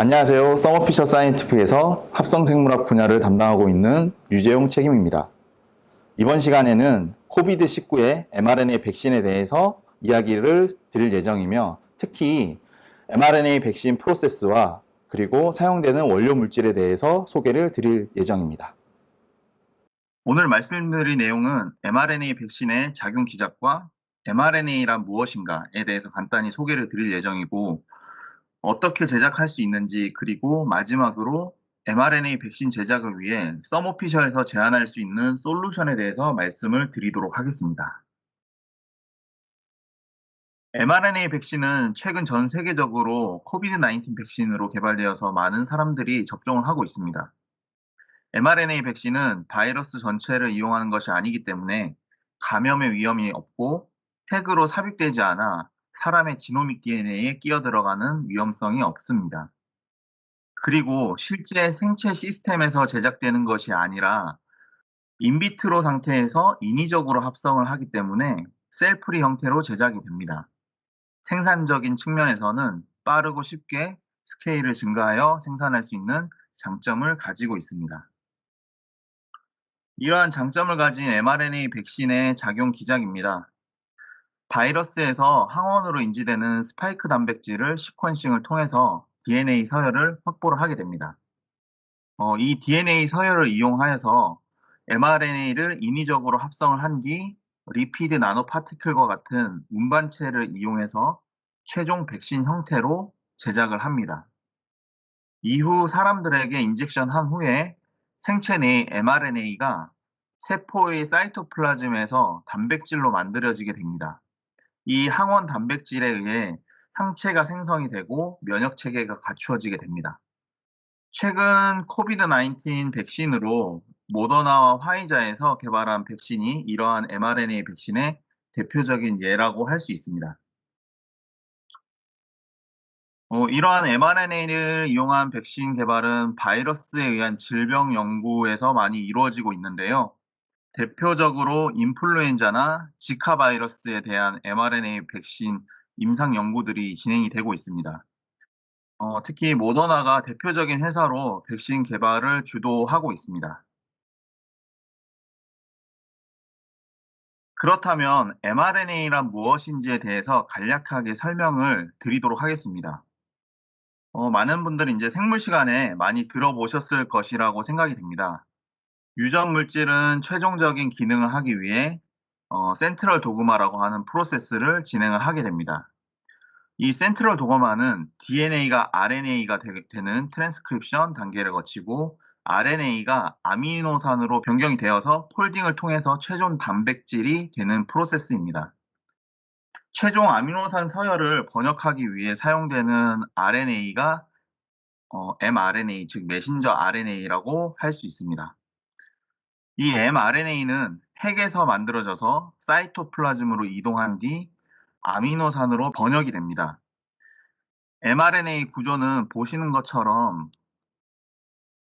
안녕하세요. 서머피셔 사이언티픽에서 합성생물학 분야를 담당하고 있는 유재용 책임입니다. 이번 시간에는 코비드19의 mRNA 백신에 대해서 이야기를 드릴 예정이며 특히 mRNA 백신 프로세스와 그리고 사용되는 원료 물질에 대해서 소개를 드릴 예정입니다. 오늘 말씀드릴 내용은 mRNA 백신의 작용 기작과 mRNA란 무엇인가에 대해서 간단히 소개를 드릴 예정이고 어떻게 제작할 수 있는지 그리고 마지막으로 mRNA 백신 제작을 위해 서모피셔에서 제안할 수 있는 솔루션에 대해서 말씀을 드리도록 하겠습니다. mRNA 백신은 최근 전 세계적으로 코비드-19 백신으로 개발되어서 많은 사람들이 접종을 하고 있습니다. mRNA 백신은 바이러스 전체를 이용하는 것이 아니기 때문에 감염의 위험이 없고 핵으로 삽입되지 않아 사람의 지노믹 DNA에 끼어 들어가는 위험성이 없습니다. 그리고 실제 생체 시스템에서 제작되는 것이 아니라 인비트로 상태에서 인위적으로 합성을 하기 때문에 셀프리 형태로 제작이 됩니다. 생산적인 측면에서는 빠르고 쉽게 스케일을 증가하여 생산할 수 있는 장점을 가지고 있습니다. 이러한 장점을 가진 mRNA 백신의 작용 기작입니다. 바이러스에서 항원으로 인지되는 스파이크 단백질을 시퀀싱을 통해서 DNA 서열을 확보를 하게 됩니다. 어, 이 DNA 서열을 이용하여서 mRNA를 인위적으로 합성을 한 뒤 리피드 나노 파티클과 같은 운반체를 이용해서 최종 백신 형태로 제작을 합니다. 이후 사람들에게 인젝션 한 후에 생체 내의 mRNA가 세포의 사이토플라즘에서 단백질로 만들어지게 됩니다. 이 항원 단백질에 의해 항체가 생성이 되고 면역 체계가 갖추어지게 됩니다. 최근 코비드-19 백신으로 모더나와 화이자에서 개발한 백신이 이러한 mRNA 백신의 대표적인 예라고 할 수 있습니다. 어, 이러한 mRNA를 이용한 백신 개발은 바이러스에 의한 질병 연구에서 많이 이루어지고 있는데요. 대표적으로 인플루엔자나 지카 바이러스에 대한 mRNA 백신 임상 연구들이 진행이 되고 있습니다. 어, 특히 모더나가 대표적인 회사로 백신 개발을 주도하고 있습니다. 그렇다면 mRNA란 무엇인지에 대해서 간략하게 설명을 드리도록 하겠습니다. 어, 많은 분들이 이제 생물 시간에 많이 들어보셨을 것이라고 생각이 됩니다. 유전 물질은 최종적인 기능을 하기 위해 어, 센트럴 도그마라고 하는 프로세스를 진행을 하게 됩니다. 이 센트럴 도그마는 DNA가 RNA가 되, 는 트랜스크립션 단계를 거치고 RNA가 아미노산으로 변경이 되어서 폴딩을 통해서 최종 단백질이 되는 프로세스입니다. 최종 아미노산 서열을 번역하기 위해 사용되는 RNA가 어, mRNA, 즉 메신저 RNA라고 할 수 있습니다. 이 mRNA는 핵에서 만들어져서 사이토플라즘으로 이동한 뒤 아미노산으로 번역이 됩니다. mRNA 구조는 보시는 것처럼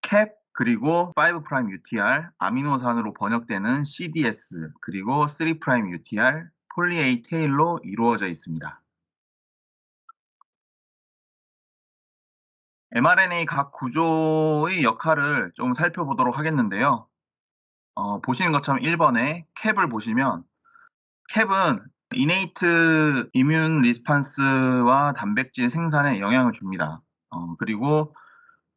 캡 그리고 5' UTR 아미노산으로 번역되는 CDS 그리고 3' UTR 폴리에이 테일로 이루어져 있습니다. mRNA 각 구조의 역할을 좀 살펴보도록 하겠는데요. 어, 보시는 것처럼 1번에 캡을 보시면 캡은 이네이트 이뮨 리스판스와 단백질 생산에 영향을 줍니다. 어, 그리고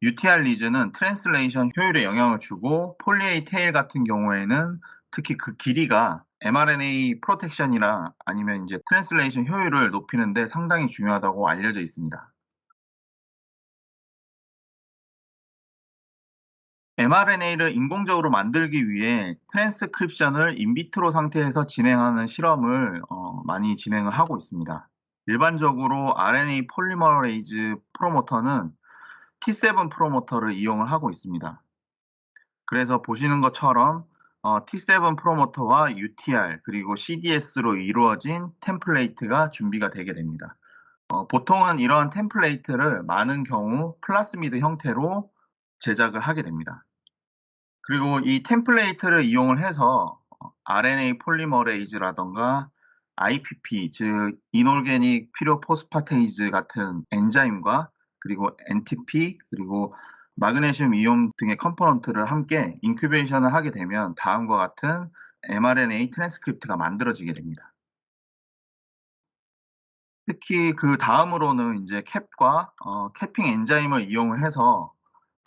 UTR 리즈는 트랜슬레이션 효율에 영향을 주고 폴리에이 테일 같은 경우에는 특히 그 길이가 mRNA 프로텍션이나 아니면 이제 트랜슬레이션 효율을 높이는데 상당히 중요하다고 알려져 있습니다. mRNA를 인공적으로 만들기 위해 트랜스크립션을 인비트로 상태에서 진행하는 실험을 어, 많이 진행을 하고 있습니다. 일반적으로 RNA 폴리머레이즈 프로모터는 T7 프로모터를 이용을 하고 있습니다. 그래서 보시는 것처럼 어, T7 프로모터와 UTR 그리고 CDS로 이루어진 템플레이트가 준비가 되게 됩니다. 어, 보통은 이러한 템플레이트를 많은 경우 플라스미드 형태로 제작을 하게 됩니다. 그리고 이 템플레이트를 이용을 해서 RNA 폴리머레이즈라던가 IPP, 즉 이놀게닉 피로포스파테이즈 같은 엔자임과 그리고 NTP, 그리고 마그네슘 이온 등의 컴포넌트를 함께 인큐베이션을 하게 되면 다음과 같은 mRNA 트랜스크립트가 만들어지게 됩니다. 특히 그 다음으로는 이제 캡과 어, 캐핑 엔자임을 이용을 해서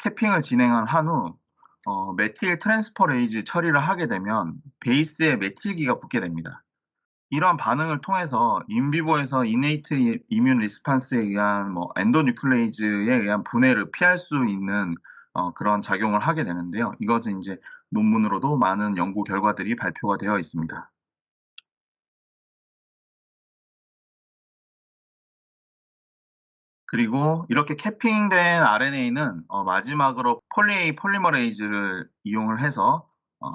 캐핑을 진행한 한후 어, 메틸 트랜스퍼레이즈 처리를 하게 되면 베이스에 메틸기가 붙게 됩니다. 이러한 반응을 통해서 인비보에서 이네이트 이뮨 리스판스에 의한 뭐 엔도뉴클레이즈에 의한 분해를 피할 수 있는 어, 그런 작용을 하게 되는데요. 이것은 이제 논문으로도 많은 연구 결과들이 발표가 되어 있습니다. 그리고 이렇게 캐핑된 RNA는 어, 마지막으로 폴리에이 폴리머레이즈를 이용을 해서 어,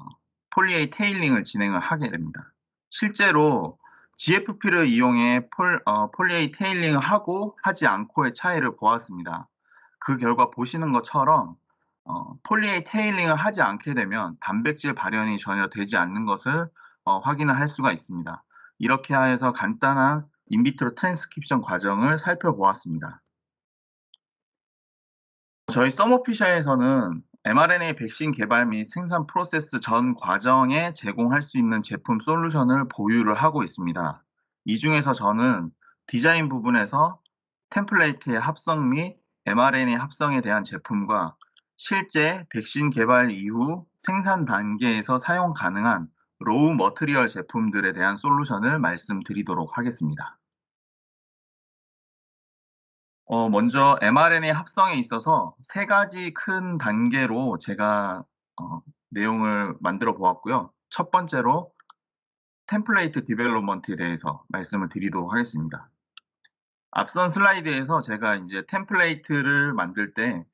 폴리에이 테일링을 진행을 하게 됩니다. 실제로 GFP를 이용해 폴, 어, 폴리에이 테일링을 하고 하지 않고의 차이를 보았습니다. 그 결과 보시는 것처럼 어, 폴리에이 테일링을 하지 않게 되면 단백질 발현이 전혀 되지 않는 것을 어, 확인을 할 수가 있습니다. 이렇게 해서 간단한 인비트로 트랜스크립션 과정을 살펴보았습니다. 저희 서머피샤에서는 mRNA 백신 개발 및 생산 프로세스 전 과정에 제공할 수 있는 제품 솔루션을 보유를 하고 있습니다. 이 중에서 저는 디자인 부분에서 템플레이트의 합성 및 mRNA 합성에 대한 제품과 실제 백신 개발 이후 생산 단계에서 사용 가능한 로우 머트리얼 제품들에 대한 솔루션을 말씀드리도록 하겠습니다. 어, 먼저 mRNA 합성에 있어서 세 가지 큰 단계로 제가 어, 내용을 만들어 보았고요. 첫 번째로 템플레이트 디벨롭먼트에 대해서 말씀을 드리도록 하겠습니다. 앞선 슬라이드에서 제가 이제 템플레이트를 만들 때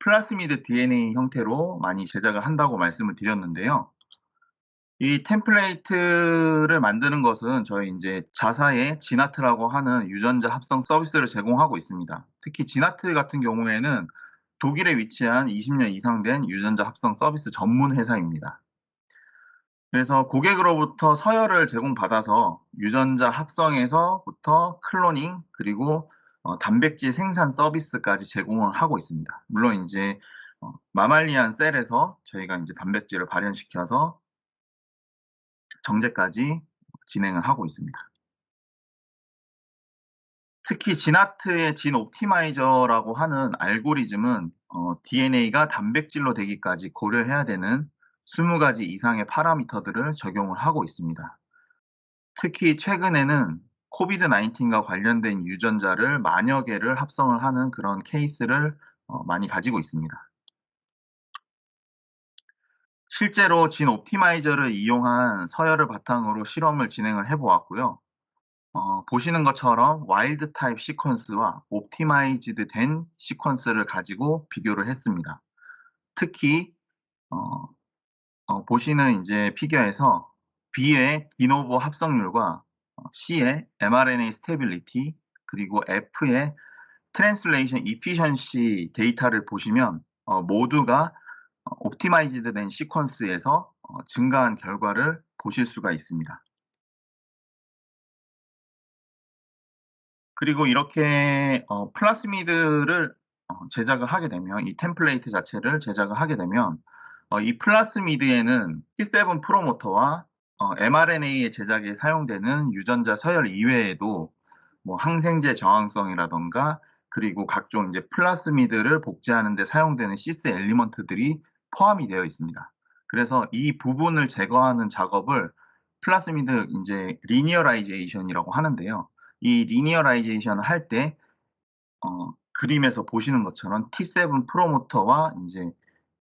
플라스미드 DNA 형태로 많이 제작을 한다고 말씀을 드렸는데요. 이 템플레이트를 만드는 것은 저희 이제 자사의 지나트라고 하는 유전자 합성 서비스를 제공하고 있습니다. 특히 지나트 같은 경우에는 독일에 위치한 20년 이상 된 유전자 합성 서비스 전문 회사입니다. 그래서 고객으로부터 서열을 제공받아서 유전자 합성에서부터 클로닝 그리고 어, 단백질 생산 서비스까지 제공을 하고 있습니다. 물론 이제 어, 마말리안 셀에서 저희가 이제 단백질을 발현시켜서 정제까지 진행을 하고 있습니다. 특히 지나트의 진 옵티마이저라고 하는 알고리즘은 어, DNA가 단백질로 되기까지 고려해야 되는 20가지 이상의 파라미터들을 적용을 하고 있습니다. 특히 최근에는 코비드 19과 관련된 유전자를 만여 개를 합성을 하는 그런 케이스를 어, 많이 가지고 있습니다. 실제로 진 옵티마이저를 이용한 서열을 바탕으로 실험을 진행을 해보았고요. 어, 보시는 것처럼 와일드 타입 시퀀스와 옵티마이즈드 된 시퀀스를 가지고 비교를 했습니다. 특히 어, 어, 보시는 이제 피겨에서 B의 디노보 합성률과 C의 mRNA 스테빌리티 그리고 F의 트랜슬레이션 이피션시 데이터를 보시면 어, 모두가 옵티마이즈드 된 시퀀스에서 어, 증가한 결과를 보실 수가 있습니다. 그리고 이렇게 어, 플라스미드를 어, 제작을 하게 되면 이 템플레이트 자체를 제작을 하게 되면 어, 이 플라스미드에는 T7 프로모터와 어, mRNA의 제작에 사용되는 유전자 서열 이외에도 뭐 항생제 저항성이라던가 그리고 각종 이제 플라스미드를 복제하는 데 사용되는 시스 엘리먼트들이 포함이 되어 있습니다. 그래서 이 부분을 제거하는 작업을 플라스미드 이제 리니어라이제이션이라고 하는데요. 이 리니어라이제이션을 할때 어, 그림에서 보시는 것처럼 T7 프로모터와 이제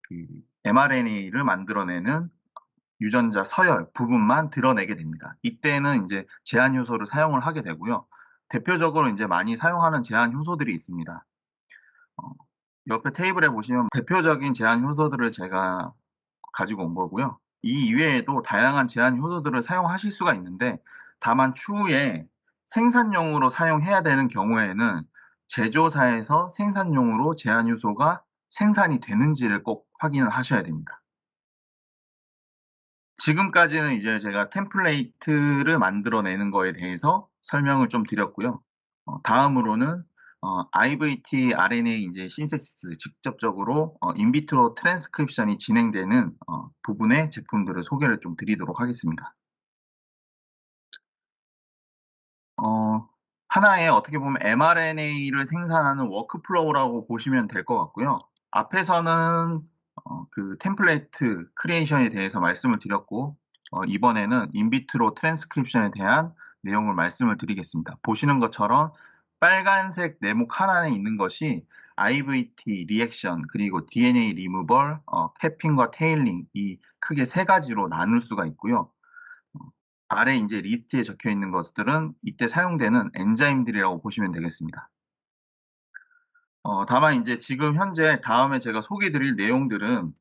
그 mRNA를 만들어내는 유전자 서열 부분만 드러내게 됩니다. 이때는 이제 제한 효소를 사용을 하게 되고요. 대표적으로 이제 많이 사용하는 제한 효소들이 있습니다. 어, 옆에 테이블에 보시면 대표적인 제한 효소들을 제가 가지고 온 거고요. 이 이외에도 다양한 제한 효소들을 사용하실 수가 있는데 다만 추후에 생산용으로 사용해야 되는 경우에는 제조사에서 생산용으로 제한 효소가 생산이 되는지를 꼭 확인을 하셔야 됩니다. 지금까지는 이제 제가 템플레이트를 만들어내는 거에 대해서 설명을 좀 드렸고요. 어, 다음으로는 어, IVT RNA 이제 신세시스 직접적으로 어, 인비트로 트랜스크립션이 진행되는 어, 부분의 제품들을 소개를 좀 드리도록 하겠습니다. 어, 하나의 어떻게 보면 mRNA를 생산하는 워크플로우라고 보시면 될 것 같고요. 앞에서는 어, 그 템플레이트 크리에이션에 대해서 말씀을 드렸고 어, 이번에는 인비트로 트랜스크립션에 대한 내용을 말씀을 드리겠습니다. 보시는 것처럼 빨간색 네모 하나에 있는 것이 IVT 리액션 그리고 DNA 리무벌, 어, 캐핑과 테일링 이 크게 세 가지로 나눌 수가 있고요. 어, 아래 이제 리스트에 적혀 있는 것들은 이때 사용되는 엔자임들이라고 보시면 되겠습니다. 어, 다만 이제 지금 현재 다음에 제가 소개드릴 내용들은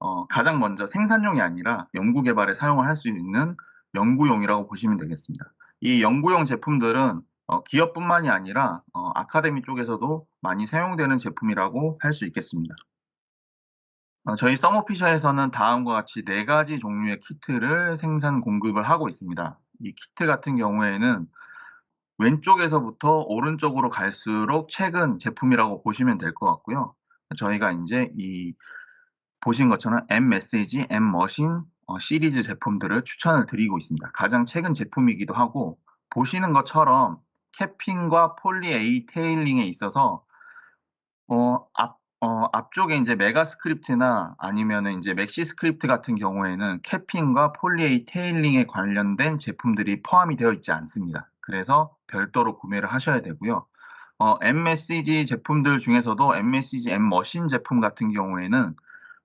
어, 가장 먼저 생산용이 아니라 연구 개발에 사용을 할 수 있는 연구용이라고 보시면 되겠습니다. 이 연구용 제품들은 어, 기업뿐만이 아니라 어, 아카데미 쪽에서도 많이 사용되는 제품이라고 할 수 있겠습니다. 어, 저희 서머피셔에서는 다음과 같이 네 가지 종류의 키트를 생산 공급을 하고 있습니다. 이 키트 같은 경우에는 왼쪽에서부터 오른쪽으로 갈수록 최근 제품이라고 보시면 될 것 같고요. 저희가 이제 이 보신 것처럼 M 메시지, M 머신 어, 시리즈 제품들을 추천을 드리고 있습니다. 가장 최근 제품이기도 하고 보시는 것처럼 캐핑과 폴리 A 테일링에 있어서 어, 앞, 어, 앞쪽에 이제 메가 스크립트나 아니면은 이제 맥시 스크립트 같은 경우에는 캐핑과 폴리 A 테일링에 관련된 제품들이 포함이 되어 있지 않습니다. 그래서 별도로 구매를 하셔야 되고요. 어, MSG 제품들 중에서도 MSG M 머신 제품 같은 경우에는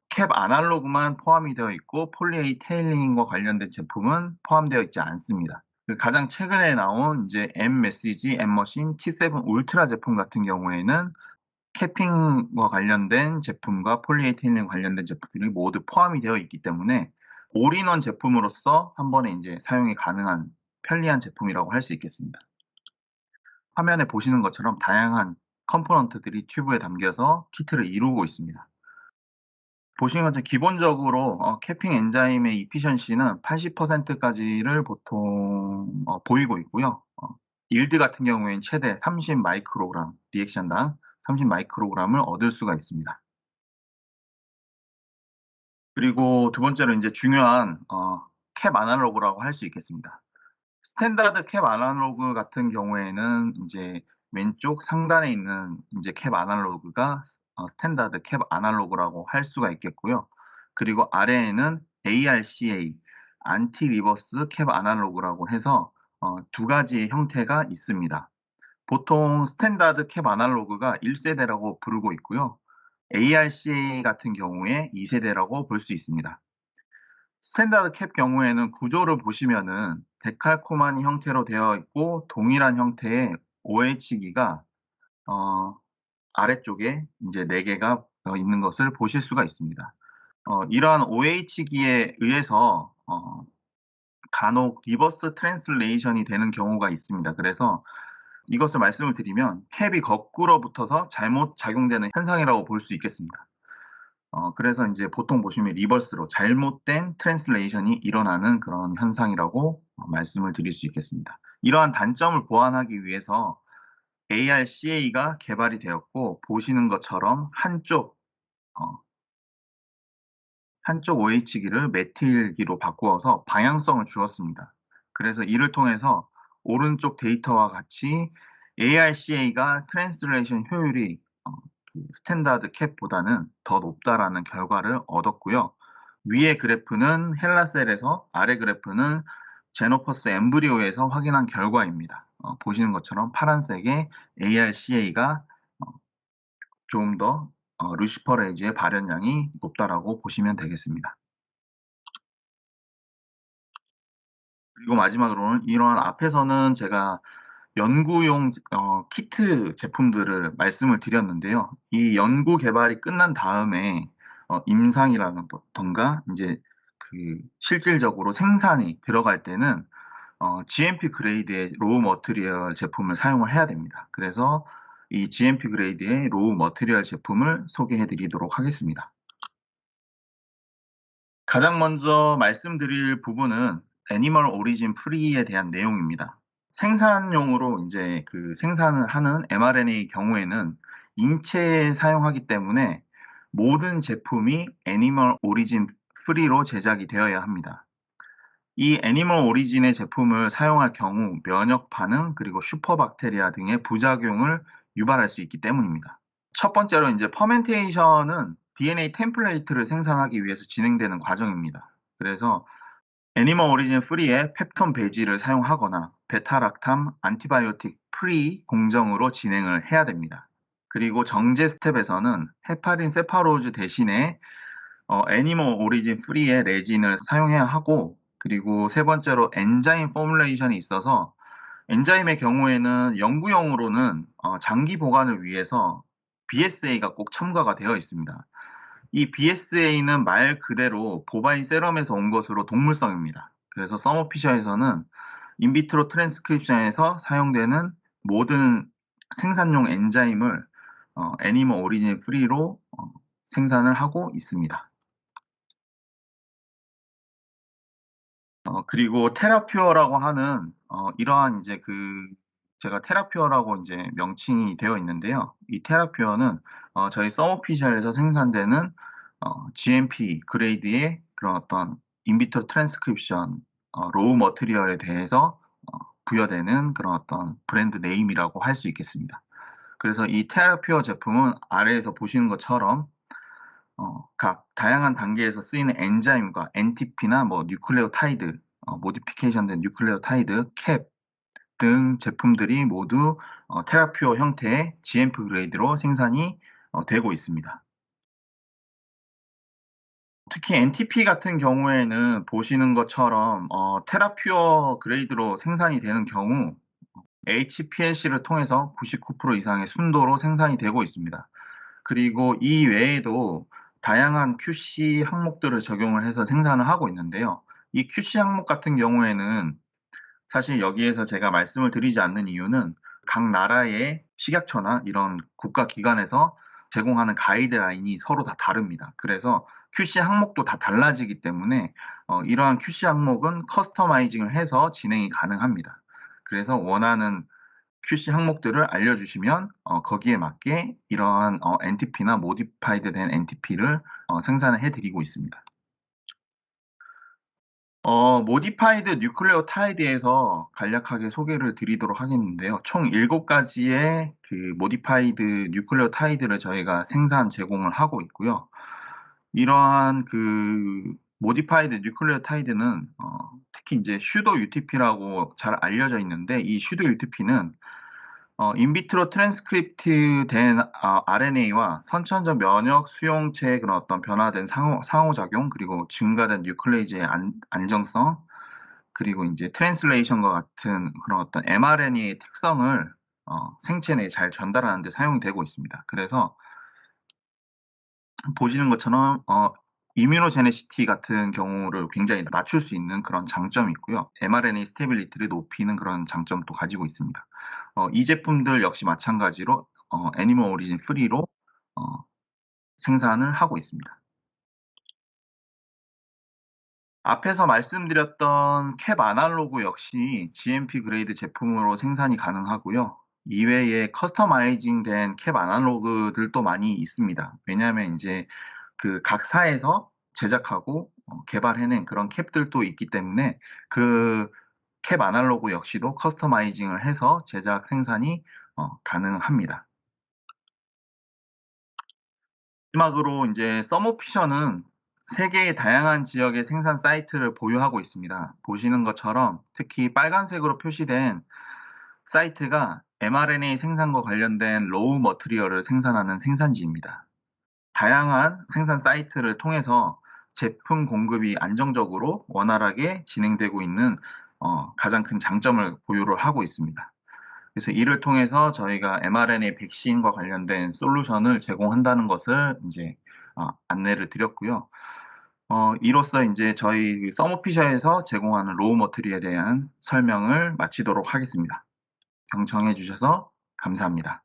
캡 아날로그만 포함이 되어 있고 폴리 A 테일링과 관련된 제품은 포함되어 있지 않습니다. 그 가장 최근에 나온 이제 M 메시지, M 머신, T7 울트라 제품 같은 경우에는 캐핑과 관련된 제품과 폴리에틸린 관련된 제품들이 모두 포함이 되어 있기 때문에 올인원 제품으로서 한 번에 이제 사용이 가능한 편리한 제품이라고 할 수 있겠습니다. 화면에 보시는 것처럼 다양한 컴포넌트들이 튜브에 담겨서 키트를 이루고 있습니다. 보시는 것처럼 기본적으로 어, 캐핑 엔자임의 이피션시는 80%까지를 보통 어, 보이고 있고요. 어, 일드 같은 경우에는 최대 30 마이크로그램 리액션당 30 마이크로그램을 얻을 수가 있습니다. 그리고 두 번째로 이제 중요한 어, 캡 아날로그라고 할 수 있겠습니다. 스탠다드 캡 아날로그 같은 경우에는 이제 왼쪽 상단에 있는 이제 캡 아날로그가 어, 스탠다드 캡 아날로그라고 할 수가 있겠고요. 그리고 아래에는 ARCA, 안티 리버스 캡 아날로그라고 해서 어, 두 가지의 형태가 있습니다. 보통 스탠다드 캡 아날로그가 1세대라고 부르고 있고요. ARCA 같은 경우에 2세대라고 볼 수 있습니다. 스탠다드 캡 경우에는 구조를 보시면은 데칼코마니 형태로 되어 있고 동일한 형태의 OH기가 어, 아래쪽에 이제 4개가 어, 있는 것을 보실 수가 있습니다. 어, 이러한 OH기에 의해서 어, 간혹 리버스 트랜슬레이션이 되는 경우가 있습니다. 그래서 이것을 말씀을 드리면 캡이 거꾸로 붙어서 잘못 작용되는 현상이라고 볼 수 있겠습니다. 어, 그래서 이제 보통 보시면 리버스로 잘못된 트랜슬레이션이 일어나는 그런 현상이라고 어, 말씀을 드릴 수 있겠습니다. 이러한 단점을 보완하기 위해서 ARCA가 개발이 되었고 보시는 것처럼 한쪽 어, 한쪽 OH기를 메틸기로 바꾸어서 방향성을 주었습니다. 그래서 이를 통해서 오른쪽 데이터와 같이 ARCA가 트랜스레이션 효율이 어, 그 스탠다드 캡보다는 더 높다라는 결과를 얻었고요. 위의 그래프는 헬라셀에서 아래 그래프는 제노퍼스 엠브리오에서 확인한 결과입니다. 어, 보시는 것처럼 파란색의 ARCA가 어, 좀더 어, 루시퍼 레이즈의 발현량이 높다라고 보시면 되겠습니다. 그리고 마지막으로는 이런 앞에서는 제가 연구용 어, 키트 제품들을 말씀을 드렸는데요. 이 연구 개발이 끝난 다음에 어, 임상이라던가 이제 그 실질적으로 생산이 들어갈 때는 어, GMP 그레이드의 로우 머트리얼 제품을 사용을 해야 됩니다. 그래서 이 GMP 그레이드의 로우 머트리얼 제품을 소개해 드리도록 하겠습니다. 가장 먼저 말씀드릴 부분은 애니멀 오리진 프리에 대한 내용입니다. 생산용으로 이제 그 생산을 하는 mRNA 경우에는 인체에 사용하기 때문에 모든 제품이 애니멀 오리진 프리로 제작이 되어야 합니다. 이 애니멀 오리진의 제품을 사용할 경우 면역 반응 그리고 슈퍼박테리아 등의 부작용을 유발할 수 있기 때문입니다. 첫 번째로 이제 퍼멘테이션은 DNA 템플레이트를 생산하기 위해서 진행되는 과정입니다. 그래서 애니멀 오리진 프리의 펩톤 배지를 사용하거나 베타락탐 안티바이오틱 프리 공정으로 진행을 해야 됩니다. 그리고 정제 스텝에서는 헤파린 세파로즈 대신에 어, 애니멀 오리진 프리의 레진을 사용해야 하고 그리고 세 번째로 엔자임 포뮬레이션이 있어서 엔자임의 경우에는 연구용으로는 어, 장기 보관을 위해서 BSA가 꼭 첨가가 되어 있습니다. 이 BSA는 말 그대로 보바인 세럼에서 온 것으로 동물성입니다. 그래서 서머피셔에서는 인비트로 트랜스크립션에서 사용되는 모든 생산용 엔자임을 어, 애니멀 오리진 프리로 어, 생산을 하고 있습니다. 어, 그리고 테라퓨어라고 하는 어, 이러한 이제 그 제가 테라퓨어라고 이제 명칭이 되어 있는데요. 이 테라퓨어는 어, 저희 서머피셜에서 생산되는 어, GMP 그레이드의 그런 어떤 인비트로 트랜스크립션 어, 로우 머트리얼에 대해서 어, 부여되는 그런 어떤 브랜드 네임이라고 할 수 있겠습니다. 그래서 이 테라퓨어 제품은 아래에서 보시는 것처럼 어, 각 다양한 단계에서 쓰이는 엔자임과 NTP나 뭐 뉴클레오타이드, 어, 모디피케이션된 뉴클레오타이드, 캡 등 제품들이 모두 어, 테라퓨어 형태의 GMP 그레이드로 생산이 어, 되고 있습니다. 특히 NTP 같은 경우에는 보시는 것처럼 어, 테라퓨어 그레이드로 생산이 되는 경우 HPLC를 통해서 99% 이상의 순도로 생산이 되고 있습니다. 그리고 이 외에도 다양한 QC 항목들을 적용을 해서 생산을 하고 있는데요. 이 QC 항목 같은 경우에는 사실 여기에서 제가 말씀을 드리지 않는 이유는 각 나라의 식약처나 이런 국가 기관에서 제공하는 가이드라인이 서로 다 다릅니다. 그래서 QC 항목도 다 달라지기 때문에 어, 이러한 QC 항목은 커스터마이징을 해서 진행이 가능합니다. 그래서 원하는 QC 항목들을 알려주시면 어, 거기에 맞게 이러한 어, NTP나 모디파이드 된 NTP를 어, 생산을 해드리고 있습니다. 어, 모디파이드 뉴클레오타이드에서 간략하게 소개를 드리도록 하겠는데요. 총 7가지의 그 모디파이드 뉴클레오타이드를 저희가 생산 제공을 하고 있고요. 이러한 그 모디파이드 뉴클레오타이드는 어, 특히 이제 슈도 UTP라고 잘 알려져 있는데 이 슈도 UTP는 어, 인비트로 트랜스크립트 된 어, RNA와 선천적 면역 수용체의 그런 어떤 변화된 상호, 상호작용 그리고 증가된 뉴클레이즈의 안, 안정성 그리고 이제 트랜슬레이션과 같은 그런 어떤 mRNA의 특성을 어, 생체 내에 잘 전달하는 데 사용이 되고 있습니다. 그래서 보시는 것처럼 어, 이뮤노제네시티 같은 경우를 굉장히 낮출 수 있는 그런 장점이 있고요. mRNA 스테빌리티를 높이는 그런 장점도 가지고 있습니다. 어, 이 제품들 역시 마찬가지로 어, 애니멀 오리진 프리로 어, 생산을 하고 있습니다. 앞에서 말씀드렸던 캡 아날로그 역시 GMP 그레이드 제품으로 생산이 가능하고요. 이외에 커스터마이징 된 캡 아날로그들도 많이 있습니다. 왜냐하면 이제 그 각사에서 제작하고 어, 개발해낸 그런 캡들도 있기 때문에 그 캡 아날로그 역시도 커스터마이징을 해서 제작 생산이 어, 가능합니다. 마지막으로 이제 서모피션은 세계의 다양한 지역의 생산 사이트를 보유하고 있습니다. 보시는 것처럼 특히 빨간색으로 표시된 사이트가 mRNA 생산과 관련된 로우 머트리얼을 생산하는 생산지입니다. 다양한 생산 사이트를 통해서 제품 공급이 안정적으로 원활하게 진행되고 있는 어, 가장 큰 장점을 보유를 하고 있습니다. 그래서 이를 통해서 저희가 mRNA 백신과 관련된 솔루션을 제공한다는 것을 이제 어, 안내를 드렸고요. 어, 이로써 이제 저희 서머피셔에서 제공하는 로우 머트리에 대한 설명을 마치도록 하겠습니다. 경청해 주셔서 감사합니다.